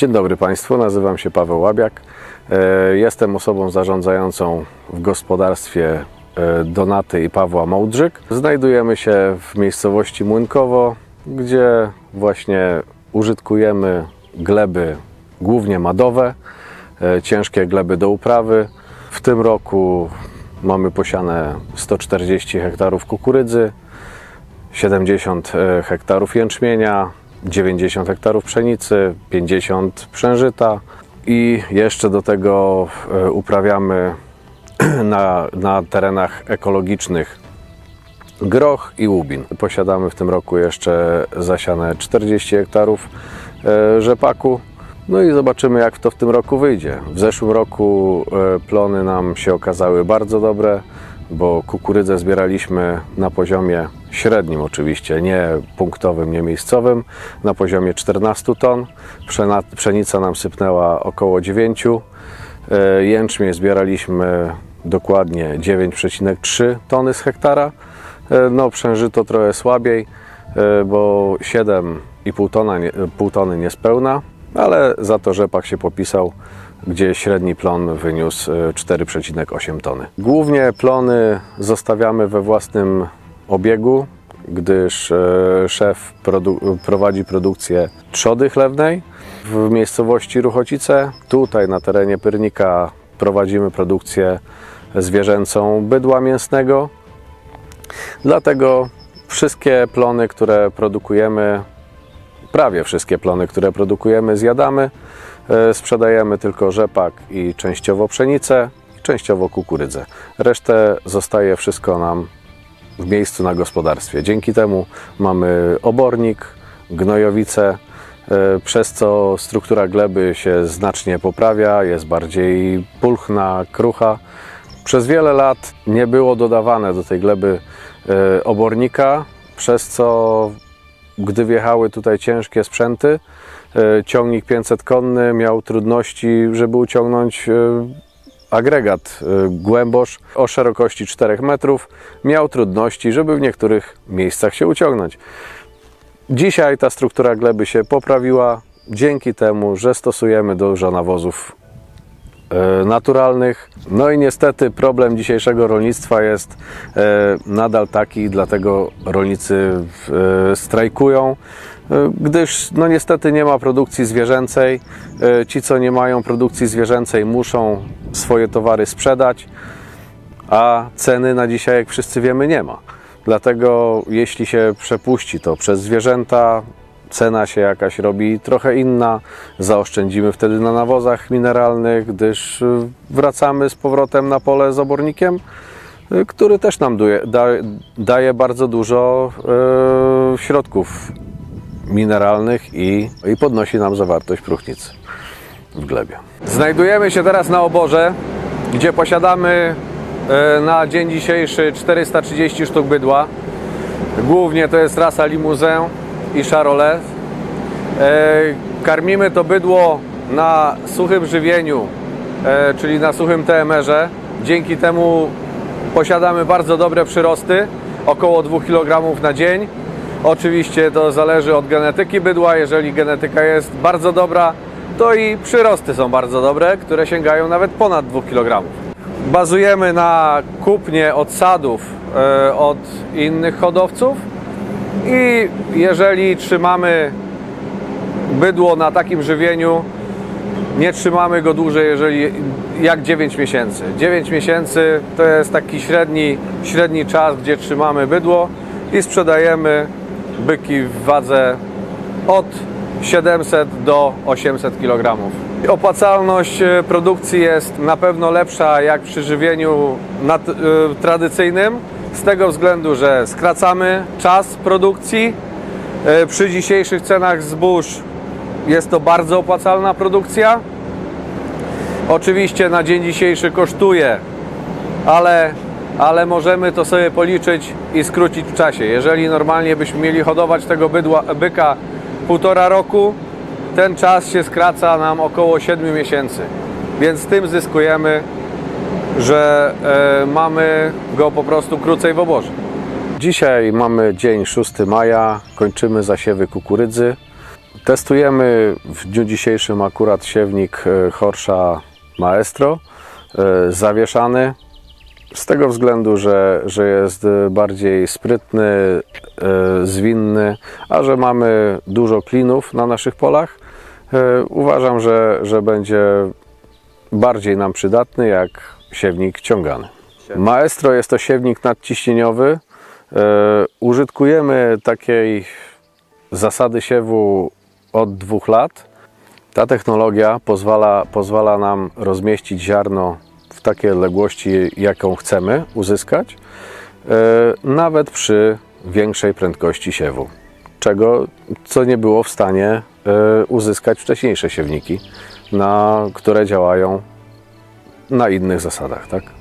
Dzień dobry Państwu, nazywam się Paweł Łabiak. E, Jestem osobą zarządzającą w gospodarstwie e, Donaty i Pawła Mołdrzyk. Znajdujemy się w miejscowości Młynkowo, gdzie właśnie użytkujemy gleby głównie madowe, e, ciężkie gleby do uprawy. W tym roku mamy posiane 140 hektarów kukurydzy, 70 e, hektarów jęczmienia, 90 hektarów pszenicy, 50 przężyta i jeszcze do tego e, uprawiamy na, na terenach ekologicznych groch i łubin. Posiadamy w tym roku jeszcze zasiane 40 hektarów e, rzepaku. No i zobaczymy, jak to w tym roku wyjdzie. W zeszłym roku e, plony nam się okazały bardzo dobre, bo kukurydzę zbieraliśmy na poziomie średnim oczywiście, nie punktowym, nie miejscowym, na poziomie 14 ton. Pszenica nam sypnęła około 9. E, Jęczmień zbieraliśmy dokładnie 9,3 tony z hektara. E, No, przężyto trochę słabiej, e, bo 7,5 tona, pół tony niespełna, ale za to rzepak się popisał, gdzie średni plon wyniósł e, 4,8 tony. Głównie plony zostawiamy we własnym obiegu, gdyż e, szef produ- prowadzi produkcję trzody chlewnej w miejscowości Ruchocice. Tutaj na terenie Pyrnika prowadzimy produkcję zwierzęcą bydła mięsnego. Dlatego wszystkie plony, które produkujemy, prawie wszystkie plony, które produkujemy, zjadamy. E, Sprzedajemy tylko rzepak i częściowo pszenicę, i częściowo kukurydzę. Resztę zostaje wszystko nam w miejscu na gospodarstwie. Dzięki temu mamy obornik, gnojowice, e, przez co struktura gleby się znacznie poprawia, jest bardziej pulchna, krucha. Przez wiele lat nie było dodawane do tej gleby obornika, przez co gdy wjechały tutaj ciężkie sprzęty, e, ciągnik 500-konny miał trudności, żeby uciągnąć e, agregat e, głębosz o szerokości 4 metrów. Miał trudności, żeby w niektórych miejscach się uciągnąć. Dzisiaj ta struktura gleby się poprawiła dzięki temu, że stosujemy dużo nawozów e, naturalnych. No i niestety problem dzisiejszego rolnictwa jest e, nadal taki, dlatego rolnicy e, strajkują, e, gdyż no niestety nie ma produkcji zwierzęcej. E, Ci, co nie mają produkcji zwierzęcej, muszą swoje towary sprzedać, a ceny na dzisiaj, jak wszyscy wiemy, nie ma. Dlatego jeśli się przepuści to przez zwierzęta, cena się jakaś robi trochę inna, zaoszczędzimy wtedy na nawozach mineralnych, gdyż y, wracamy z powrotem na pole z obornikiem, y, który też nam daje bardzo dużo y, środków mineralnych i, i podnosi nam zawartość próchnicy w glebie. Znajdujemy się teraz na oborze, gdzie posiadamy na dzień dzisiejszy 430 sztuk bydła. Głównie to jest rasa limuzę i charolais. E, Karmimy to bydło na suchym żywieniu, e, czyli na suchym TMR-ze. Dzięki temu posiadamy bardzo dobre przyrosty, około 2 kg na dzień. Oczywiście to zależy od genetyki bydła. Jeżeli genetyka jest bardzo dobra, to i przyrosty są bardzo dobre, które sięgają nawet ponad 2 kg. Bazujemy na kupnie odsadów e, od innych hodowców i jeżeli trzymamy bydło na takim żywieniu, nie trzymamy go dłużej, jeżeli jak 9 miesięcy. 9 miesięcy to jest taki średni, średni czas, gdzie trzymamy bydło i sprzedajemy byki w wadze od 700 do 800 kg. Opłacalność e, produkcji jest na pewno lepsza jak przy żywieniu nat- e, tradycyjnym, z tego względu, że skracamy czas produkcji. E, Przy dzisiejszych cenach zbóż jest to bardzo opłacalna produkcja. Oczywiście na dzień dzisiejszy kosztuje, ale ale możemy to sobie policzyć i skrócić w czasie. Jeżeli normalnie byśmy mieli hodować tego bydła, byka półtora roku, ten czas się skraca nam około 7 miesięcy. Więc tym zyskujemy, że e, mamy go po prostu krócej w oborze. Dzisiaj mamy dzień 6 maja, kończymy zasiewy kukurydzy. Testujemy w dniu dzisiejszym akurat siewnik e, Horsza Maestro, e, zawieszany. Z tego względu, że, że jest bardziej sprytny, e, zwinny, a że mamy dużo klinów na naszych polach, uważam, że, że będzie bardziej nam przydatny jak siewnik ciągany. Maestro jest to siewnik nadciśnieniowy. E, Użytkujemy takiej zasady siewu od dwóch lat. Ta technologia pozwala, pozwala nam rozmieścić ziarno w takiej odległości, jaką chcemy uzyskać, e, nawet przy większej prędkości siewu, czego co nie było w stanie e, uzyskać wcześniejsze siewniki, na, które działają na innych zasadach. Tak?